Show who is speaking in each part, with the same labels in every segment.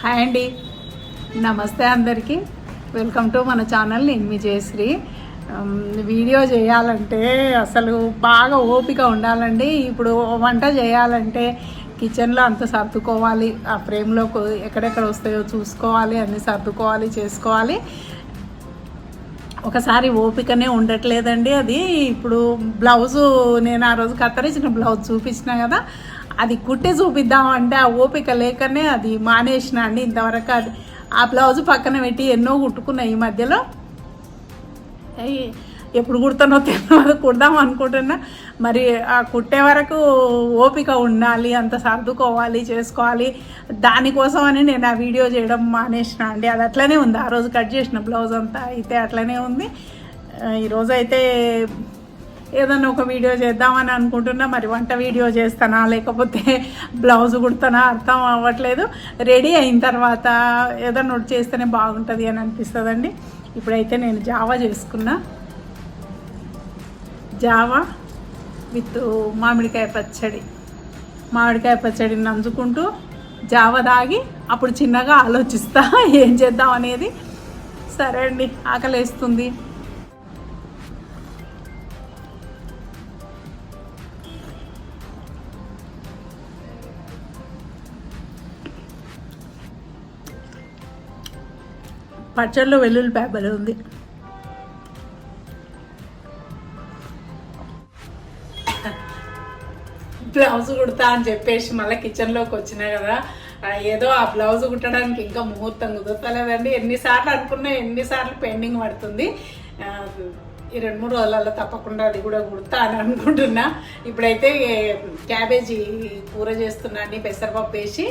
Speaker 1: Hi అండి. నమస్తే అందరికీ. వెల్కమ్ టు మన ఛానల్ నేను మీ జయశ్రీ. వీడియో చేయాలంటే అసలు బాగా ఓపిక ఉండాలండి. ఇప్పుడు వంట చేయాలంటే కిచెన్లో అంత సర్దుకోవాలి. ఆ ఫ్రేమ్లో ఎక్కడెక్కడ వస్తాయో చూసుకోవాలి అన్నీ సర్దుకోవాలి చేసుకోవాలి. ఒకసారి ఓపికనే ఉండట్లేదండి అది. ఇప్పుడు బ్లౌజు నేను ఆ రోజు కత్తరించిన బ్లౌజ్ చూపించిన కదా. అది కుట్టి చూపిద్దామంటే ఆ ఓపిక లేకనే అది మానేసిన అండి ఇంతవరకు అది. ఆ బ్లౌజ్ పక్కన పెట్టి ఎన్నో కుట్టుకున్నా ఈ మధ్యలో. అయ్యి ఎప్పుడు కుడతానో తెలియదు కుడదాం అనుకుంటున్నా. మరి ఆ కుట్టే వరకు ఓపిక ఉండాలి అంత సర్దుకోవాలి చేసుకోవాలి. దానికోసం అని నేను ఆ వీడియో చేయడం మానేసిన అండి. అది అట్లనే ఉంది. ఆ రోజు కట్ చేసిన బ్లౌజ్ అంతా అయితే అట్లనే ఉంది. ఈరోజైతే ఈరోజు అయితే ఏదన్నా ఒక వీడియో చేద్దామని అనుకుంటున్నా మరి వంట వీడియో చేస్తానా లేకపోతే బ్లౌజ్ కుడతానా అర్థం అవ్వట్లేదు. రెడీ అయిన తర్వాత ఏదన్నా ఒకటి చేస్తేనే బాగుంటుంది అని అనిపిస్తుందండి. ఇప్పుడైతే నేను జావా చేసుకున్నా. జావా విత్ మామిడికాయ పచ్చడి. మామిడికాయ పచ్చడిని నంచుకుంటూ జావ తాగి అప్పుడు చిన్నగా ఆలోచిస్తా ఏం చేద్దాం అనేది. సరే అండి ఆకలేస్తుంది. పచ్చడిలో వెల్లుల్లి పేపర్ ఉంది. బ్లౌజ్ కుడతా అని చెప్పేసి మళ్ళీ కిచెన్లోకి వచ్చినా కదా ఏదో ఆ బ్లౌజ్ కుట్టడానికి ఇంకా ముహూర్తం కుదరతలేదండి. ఎన్నిసార్లు అనుకున్నా ఎన్నిసార్లు పెండింగ్ పడుతుంది. ఈ రెండు మూడు రోజులలో తప్పకుండా అది కూడా కుడతా అని అనుకుంటున్నా. ఇప్పుడైతే క్యాబేజీ కూర చేస్తున్నా పెసరపప్పు వేసి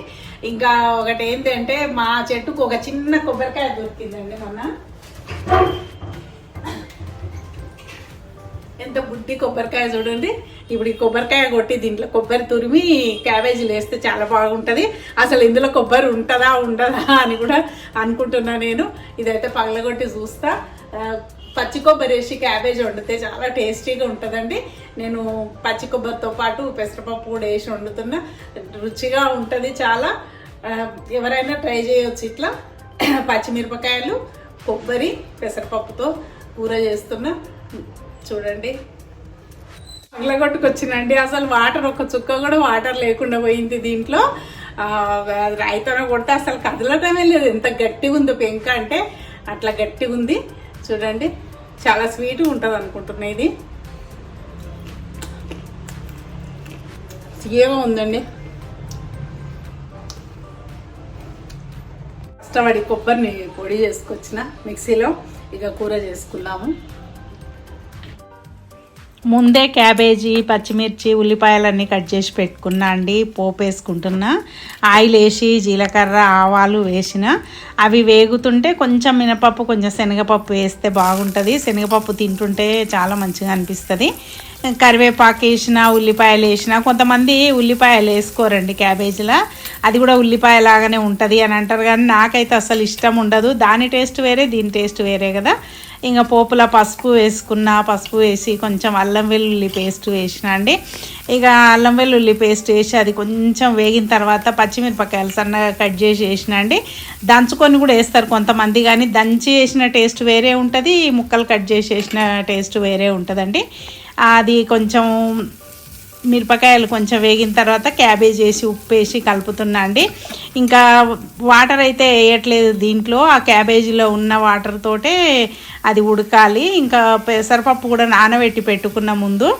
Speaker 1: ఇంకా ఒకటి ఏంటంటే మా చెట్టుకు ఒక చిన్న కొబ్బరికాయ దొరికిందండి మొన్న. ఎంత బుద్ధి కొబ్బరికాయ చూడండి. ఇప్పుడు ఈ కొబ్బరికాయ కొట్టి దీంట్లో కొబ్బరి తురిమి క్యాబేజీలు వేస్తే చాలా బాగుంటుంది. అసలు ఇందులో కొబ్బరి ఉంటుందా ఉండదా అని కూడా అనుకుంటున్నా నేను. ఇదైతే పగలగొట్టి చూస్తా. పచ్చి కొబ్బరి వేసి క్యాబేజ్ వండితే చాలా టేస్టీగా ఉంటుందండి. నేను పచ్చి కొబ్బరితో పాటు పెసరపప్పు కూడా వేసి వండుతున్నా. రుచిగా ఉంటుంది చాలా. ఎవరైనా ట్రై చేయొచ్చు ఇట్లా. పచ్చిమిరపకాయలు కొబ్బరి పెసరపప్పుతో కూర చేస్తున్నా. చూడండి. పగలగొట్టుకొచ్చిందండి అసలు వాటర్ ఒక చుక్క కూడా వాటర్ లేకుండా పోయింది దీంట్లో. రైతన అది రాయితోనే కొడితే అసలు కదలటమే లేదు. ఎంత గట్టిగా ఉందో పెంక అంటే అట్లా గట్టిగా ఉంది చూడండి. చాలా స్వీట్గా ఉంటుంది అనుకుంటున్నా ఇది. తీయగా ఉందండి. కష్టపడి కొబ్బరిని పొడి చేసుకొచ్చిన మిక్సీలో ఇక కూర చేసుకున్నాము ముందే క్యాబేజీ పచ్చిమిర్చి ఉల్లిపాయలన్నీ కట్ చేసి పెట్టుకున్నా అండి. పోపు వేసుకుంటున్నా. ఆయిల్ వేసి జీలకర్ర ఆవాలు వేసిన. అవి వేగుతుంటే కొంచెం మినపప్పు కొంచెం శనగపప్పు వేస్తే బాగుంటుంది. శనగపప్పు తింటుంటే చాలా మంచిగా అనిపిస్తుంది. కరివేపాకు వేసిన ఉల్లిపాయలు వేసిన. కొంతమంది ఉల్లిపాయలు వేసుకోరండి క్యాబేజీలో. అది కూడా ఉల్లిపాయ లాగానే ఉంటుంది అని అంటారు. కానీ నాకైతే అసలు ఇష్టం ఉండదు. దాని టేస్ట్ వేరే దీని టేస్ట్ వేరే కదా. ఇంకా పోపుల పసుపు వేసుకున్న పసుపు వేసి కొంచెం అల్లం వెల్లుల్లి పేస్ట్ వేసిన అండి. ఇక అల్లం వెల్లుల్లి పేస్ట్ వేసి అది కొంచెం వేగిన తర్వాత పచ్చిమిరపకాయలు సన్నగా కట్ చేసి వేసిన అండి. దంచుకొని కూడా వేస్తారు కొంతమంది కానీ దంచి వేసిన టేస్ట్ వేరే ఉంటుంది ముక్కలు కట్ చేసి వేసిన టేస్ట్ వేరే ఉంటుందండి. అది కొంచెం మిరపకాయలు కొంచెం వేగిన తర్వాత క్యాబేజ్ వేసి ఉప్పు వేసి కలుపుతున్నా అండి. ఇంకా వాటర్ అయితే వేయట్లేదు దీంట్లో. ఆ క్యాబేజీలో ఉన్న వాటర్ తోటే అది ఉడకాలి. ఇంకా పెసరపప్పు కూడా నానబెట్టి పెట్టుకున్న ముందు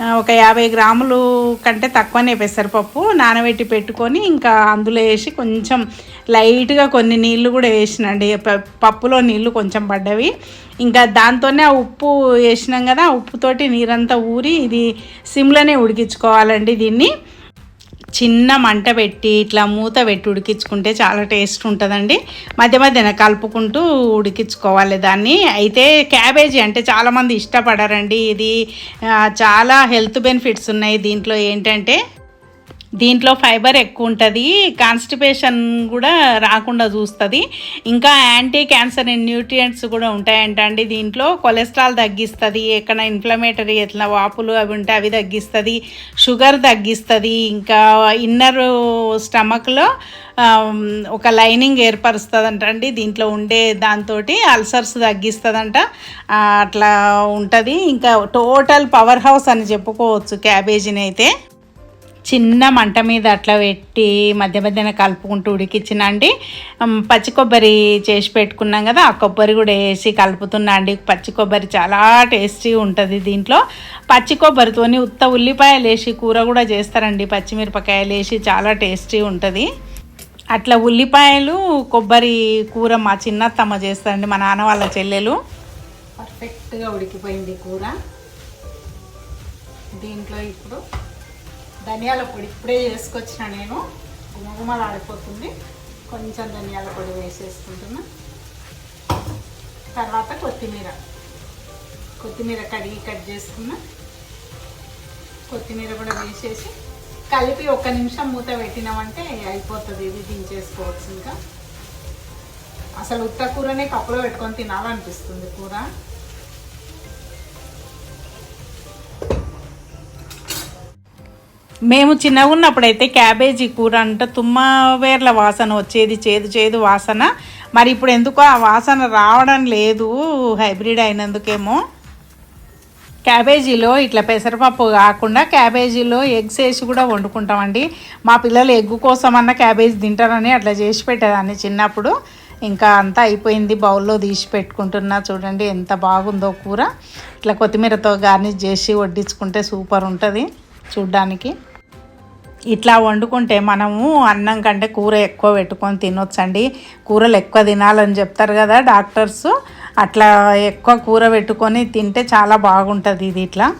Speaker 1: ఒక యాభై గ్రాములు కంటే తక్కువనే పెసరపప్పు నానబెట్టి పెట్టుకొని ఇంకా అందులో వేసి కొంచెం లైట్గా కొన్ని నీళ్ళు కూడా వేసినండి. ప- పప్పులో నీళ్ళు కొంచెం పడ్డవి. ఇంకా దాంతోనే ఆ ఉప్పు వేసినాం కదా ఆ ఉప్పుతోటి నీరంతా ఊరి ఇది సిమ్లోనే ఉడికించుకోవాలండి దీన్ని. చిన్న మంట పెట్టి ఇట్లా మూత పెట్టి ఉడికించుకుంటే చాలా టేస్ట్ ఉంటుందండి. మధ్య మధ్యన కలుపుకుంటూ ఉడికించుకోవాలి దాన్ని. అయితే క్యాబేజీ అంటే చాలామంది ఇష్టపడరండి. ఇది చాలా హెల్త్ బెనిఫిట్స్ ఉన్నాయి దీంట్లో ఏంటంటే. దీంట్లో ఫైబర్ ఎక్కువ ఉంటుంది కాన్స్టిపేషన్ కూడా రాకుండా చూస్తుంది. ఇంకా యాంటీ క్యాన్సర్ న్యూట్రియంట్స్ కూడా ఉంటాయంటండి. దీంట్లో కొలెస్ట్రాల్ తగ్గిస్తుంది. ఎక్కడ ఇన్ఫ్లమేటరీ ఎట్లా వాపులు అవి ఉంటే అవి తగ్గిస్తుంది. షుగర్ తగ్గిస్తుంది. ఇంకా ఇన్నర్ స్టమక్లో ఒక లైనింగ్ ఏర్పరుస్తుందంట అండి దీంట్లో ఉండే దాంతో అల్సర్స్ తగ్గిస్తుందంట. అట్లా ఉంటుంది. ఇంకా టోటల్ పవర్ హౌస్ అని చెప్పుకోవచ్చు క్యాబేజీని అయితే. చిన్న మంట మీద అట్లా పెట్టి మధ్య మధ్యన కలుపుకుంటూ ఉడికిచ్చిన అండి. పచ్చి కొబ్బరి చేసి పెట్టుకున్నాం కదా ఆ కొబ్బరి కూడా వేసి కలుపుతున్నా అండి. పచ్చి కొబ్బరి చాలా టేస్టీ ఉంటుంది దీంట్లో. పచ్చి కొబ్బరితోని ఉత్త ఉల్లిపాయలు వేసి కూర కూడా చేస్తారండి. పచ్చిమిరపకాయలు వేసి చాలా టేస్టీ ఉంటుంది. అట్లా ఉల్లిపాయలు కొబ్బరి కూర మా చిన్నత్తమ్మ చేస్తారండి మా నాన్న వాళ్ళ చెల్లెలు. పర్ఫెక్ట్గా ఉడికిపోయింది కూర. దీంట్లో ఇప్పుడు ధనియాల పొడి ఇప్పుడే చేసుకొచ్చిన నేను. గుమగుమలు ఆడిపోతుంది కొంచెం ధనియాల పొడి వేసేసుకుంటున్నా. తర్వాత కొత్తిమీర. కొత్తిమీర కడిగి కట్ చేసుకున్నా. కొత్తిమీర కూడా వేసేసి కలిపి ఒక్క నిమిషం మూత పెట్టినామంటే అయిపోతుంది ఇది దించేసుకోవచ్చు ఇంకా. అసలు ఉత్త కూరనే కప్పులో పెట్టుకొని తినాలనిపిస్తుంది కూర. మేము చిన్నగా ఉన్నప్పుడైతే క్యాబేజీ కూర అంట తుమ్మవేర్ల వాసన వచ్చేది చేదు చేదు వాసన. మరి ఇప్పుడు ఎందుకో ఆ వాసన రావడం లేదు హైబ్రిడ్ అయినందుకేమో. క్యాబేజీలో ఇట్లా పెసరపప్పు కాకుండా క్యాబేజీలో ఎగ్స్ వేసి కూడా వండుకుంటామండి. మా పిల్లలు ఎగ్గు కోసం అన్న క్యాబేజీ తింటారని అట్లా చేసి పెట్టేదాన్ని చిన్నప్పుడు. ఇంకా అంతా అయిపోయింది బౌల్లో తీసి పెట్టుకుంటున్నా. చూడండి ఎంత బాగుందో కూర. ఇట్లా కొత్తిమీరతో గార్నిష్ చేసి వడ్డించుకుంటే సూపర్ ఉంటుంది చూడ్డానికి. ఇట్లా వండుకుంటే మనము అన్నం కంటే కూర ఎక్కువ పెట్టుకొని తినొచ్చండి. కూరలు ఎక్కువ తినాలని చెప్తారు కదా డాక్టర్స్. అట్లా ఎక్కువ కూర పెట్టుకొని తింటే చాలా బాగుంటుంది ఇది ఇట్లా.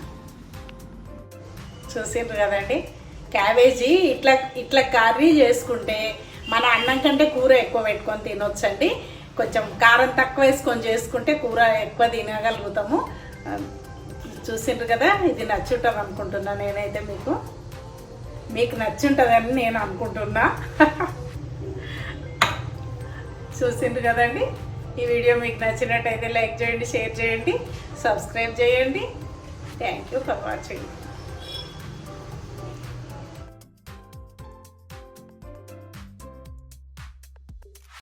Speaker 1: చూసిండ్రు కదండి? క్యాబేజీ ఇట్లా ఇట్లా కర్రీ చేసుకుంటే మన అన్నం కంటే కూర ఎక్కువ పెట్టుకొని తినొచ్చండి. కొంచెం కారం తక్కువ వేసుకొని చేసుకుంటే కూర ఎక్కువ తినగలుగుతాము. చూసిండ్రు కదా? ఇది నచ్చుంటుంది అనుకుంటున్నాను నేనైతే మీకు. మీకు నచ్చుంటుందని నేను అనుకుంటున్నా. చూసిండ్రు కదండి? ఈ వీడియో మీకు నచ్చినట్టయితే లైక్ చేయండి షేర్ చేయండి సబ్స్క్రైబ్ చేయండి. Thank you for watching